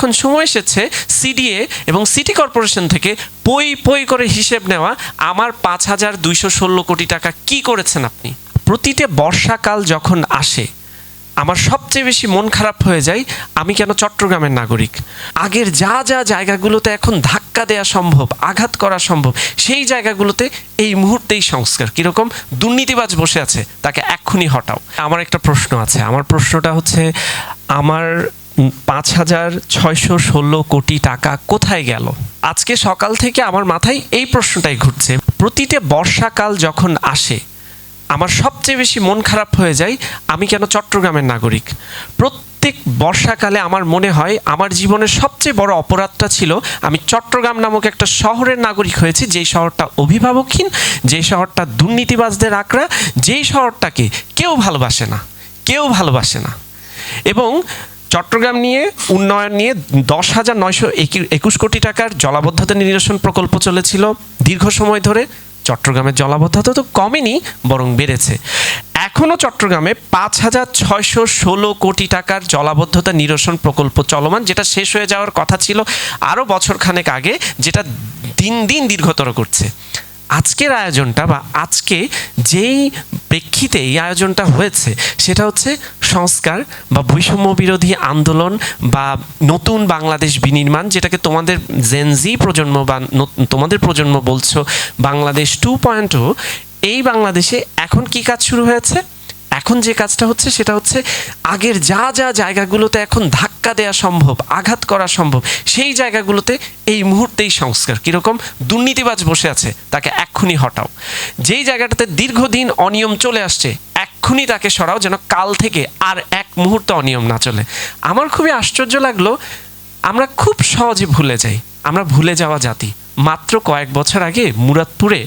এখন সময় এসেছে সিডিএ এবং সিটি কর্পোরেশন থেকে পই পই করে হিসেব নেওয়া আমার পাঁচ হাজার দুইশো ষোলো কোটি টাকা কি করেছেন আপনি? প্রতিটা বর্ষাকাল যখন আসে, আমার সবচেয়ে বেশি মন খারাপ হয়ে যায়, আমি কেন চট্টগ্রামের নাগরিক? আগের যা যা জায়গাগুলোতে এখন ধাক্কা দেওয়া সম্ভব, আঘাত করা সম্ভব, সেই জায়গাগুলোতে এই মুহূর্তেই সংস্কার। কীরকম? দুর্নীতিবাজ বসে আছে, তাকে এক্ষুনি হটাও। আমার একটা প্রশ্ন আছে, আমার প্রশ্নটা হচ্ছে, আমার পাঁচ হাজার ছয়শো ষোলো কোটি টাকা কোথায় গেল? আজকে সকাল থেকে আমার মাথায় এই প্রশ্নটাই ঘুরছে। প্রতিটা বর্ষাকাল যখন আসে, আমার সবচেয়ে বেশি মন খারাপ হয়ে যায়, আমি কেন চট্টগ্রামের নাগরিক? প্রত্যেক বর্ষাকালে আমার মনে হয় আমার জীবনের সবচেয়ে বড় অপরাধটা ছিল, আমি চট্টগ্রাম নামক একটা শহরের নাগরিক হয়েছি, যেই শহরটা অভিভাবকহীন, যেই শহরটা দুর্নীতিবাজদের আঁকড়া, যেই শহরটাকে কেউ ভালোবাসে না, কেউ ভালোবাসে না। এবং চট্টগ্রাম নিয়ে, উন্নয়ন নিয়ে দশ হাজার নয়শো একুশ কোটি টাকার জলাবদ্ধতা নিরসন প্রকল্প চলেছিল। দীর্ঘ সময় ধরে চট্টগ্রামের জলাবদ্ধতা তো কমেনি, বরং বেড়েছে। এখনও চট্টগ্রামে পাঁচ হাজার ছয়শো ষোলো কোটি টাকার জলাবদ্ধতা নিরসন প্রকল্প চলমান, যেটা শেষ হয়ে যাওয়ার কথা ছিল আরও বছরখানেক আগে, যেটা দিন দিন দীর্ঘতর করছে। আজকের আয়োজনটা বা আজকে যেই প্রেক্ষিতে এই আয়োজনটা হয়েছে, সেটা হচ্ছে সংস্কার বা বৈষম্য বিরোধী আন্দোলন বা নতুন বাংলাদেশ বিনির্মাণ, যেটাকে তোমাদের জেনজি প্রজন্ম বা তোমাদের প্রজন্ম বলছো, বাংলাদেশ টু পয়েন্ট এই বাংলাদেশে এখন কি কাজ শুরু হয়েছে? এখন যে কাজটা হচ্ছে সেটা হচ্ছে আগের যা যা জায়গাগুলোতে এখন ধাক্কা দেওয়া সম্ভব, আঘাত করা সম্ভব, সেই জায়গাগুলোতে এই মুহূর্তেই সংস্কার। কীরকম? দুর্নীতিবাজ বসে আছে, তাকে এক্ষুনি হটাও। যেই জায়গাটাতে দীর্ঘদিন অনিয়ম চলে আসছে, এক্ষুনি তাকে সরাও যেন কাল থেকে আর এক মুহূর্ত অনিয়ম না চলে। আমার খুবই আশ্চর্য লাগল, আমরা খুব সহজে ভুলে যাই। আমরা ভুলে যাওয়া জাতি। মাত্র কয়েক বছর আগে মুরাদপুরে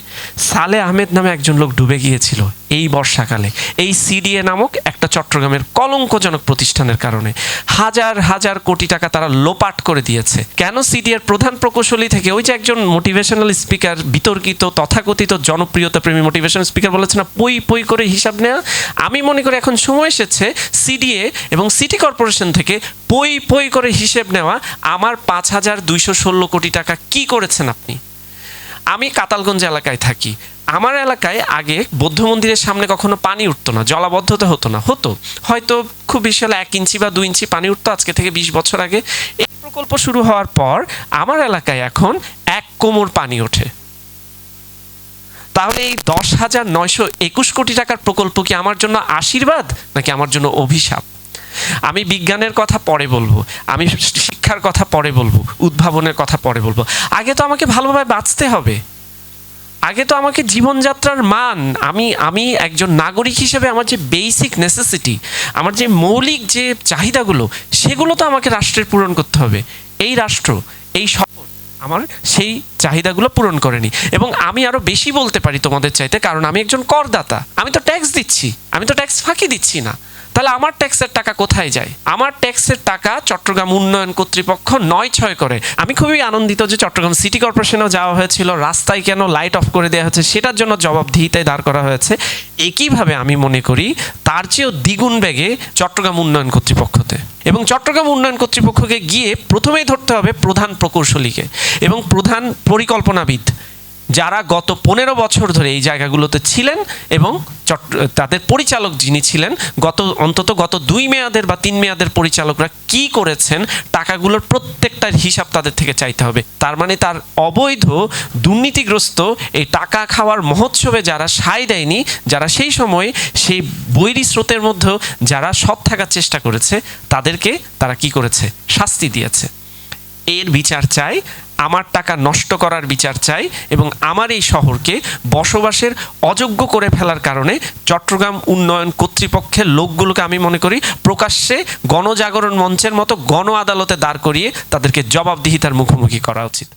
সালে আহমেদ নামে একজন লোক ডুবে গিয়েছিল এই বর্ষাকালে। এই সিডিএ নামক একটা চট্টগ্রামের কলঙ্কজনক প্রতিষ্ঠানের কারণে হাজার হাজার কোটি টাকা তারা লোপাট করে দিয়েছে। কেন সিডিএর প্রধান প্রকৌশলী থেকে ওই যে একজন মোটিভেশনাল স্পিকার বিতর্কিত, তথাকথিত, জনপ্রিয়তা প্রেমী মোটিভেশনাল স্পিকার বলেছে না, পই পই করে হিসাব নেওয়া আমি মনে করি এখন সময় এসেছে সিডিএ এবং সিটি কর্পোরেশন থেকে পই পই করে হিসেব নেওয়া, আমার পাঁচ হাজার দুইশো ষোলো কোটি টাকা কি করেছেন আপনি? আমি কাতালগঞ্জ এলাকায় থাকি। আমার এলাকায় আগে বৌদ্ধ মন্দিরের সামনে কখনো পানি উঠতো না, জলাবদ্ধতা হতো না, হতো। হয়তো খুব বেশি হলে এক ইঞ্চি বা দুই ইঞ্চি পানি উঠতো আজকে থেকে বিশ বছর আগে। এই প্রকল্প শুরু হওয়ার পর আমার এলাকায় এখন এক কোমর পানি ওঠে। তাহলে এই দশ হাজার নয়শো একুশ কোটি টাকার প্রকল্প কি আমার জন্য আশীর্বাদ, নাকি আমার জন্য অভিশাপ? আমি বিজ্ঞানের কথা পরে বলব, আমি শিক্ষার কথা পরে বলব, উদ্ভাবনের কথা পরে বলব। আগে তো আমাকে ভালোভাবে বাঁচতে হবে। আগে তো আমাকে জীবনযাত্রার মান, আমি আমি একজন নাগরিক হিসেবে আমার যে বেসিক নেসেসিটি আমার যে মৌলিক যে চাহিদাগুলো, সেগুলো তো আমাকে রাষ্ট্রের পূরণ করতে হবে। এই রাষ্ট্র, এই শহর, আমার সেই চাহিদাগুলো পূরণ করেনি। এবং আমি আরও বেশি বলতে পারি তোমাদের চাইতে, কারণ আমি একজন করদাতা। আমি তো ট্যাক্স দিচ্ছি, আমি তো ট্যাক্স ফাঁকি দিচ্ছি না। তাহলে আমার ট্যাক্সের টাকা কোথায় যায়? আমার ট্যাক্সের টাকা চট্টগ্রাম উন্নয়ন কর্তৃপক্ষ নয় ছয় করে। আমি খুবই আনন্দিত যে চট্টগ্রাম সিটি কর্পোরেশনেও যাওয়া হয়েছিল, রাস্তায় কেন লাইট অফ করে দেওয়া হয়েছে সেটার জন্য জবাবদিহিতায় দাঁড় করা হয়েছে। একইভাবে আমি মনে করি তার চেয়েও দ্বিগুণ বেগে চট্টগ্রাম উন্নয়ন কর্তৃপক্ষতে। এবং চট্টগ্রাম উন্নয়ন কর্তৃপক্ষকে গিয়ে প্রথমেই ধরতে হবে প্রধান প্রকৌশলীকে এবং প্রধান পরিকল্পনাবিদ। যারা গত পনেরো বছর ধরে এই জায়গাগুলোতে ছিলেন এবং তাদের পরিচালক যিনি ছিলেন, গত অন্তত গত দুই মেয়াদের বা তিন মেয়াদের পরিচালকরা কি করেছেন, টাকাগুলোর প্রত্যেকটার হিসাব তাদের থেকে চাইতে হবে। তার মানে তার অবৈধ, দুর্নীতিগ্রস্ত এই টাকা খাওয়ার মহোৎসবে যারা সায় দেয়নি, যারা সেই সময় সেই বৈরী স্রোতের মধ্যেও যারা সৎ থাকার চেষ্টা করেছে, তাদেরকে তারা কি করেছে? শাস্তি দিয়েছে। এর বিচার চাই আমার টাকা নষ্ট করার বিচার চাই এবং আমার এই শহরকে বসবাসের অযোগ্য করে ফেলার কারণে চট্টগ্রাম উন্নয়ন কর্তৃপক্ষের লোকগুলোকে আমি মনে করি প্রকাশ্যে গণজাগরণ মঞ্চের মতো গণ আদালতে দাঁড় করিয়ে তাদেরকে জবাবদিহিতার মুখোমুখি করা উচিত।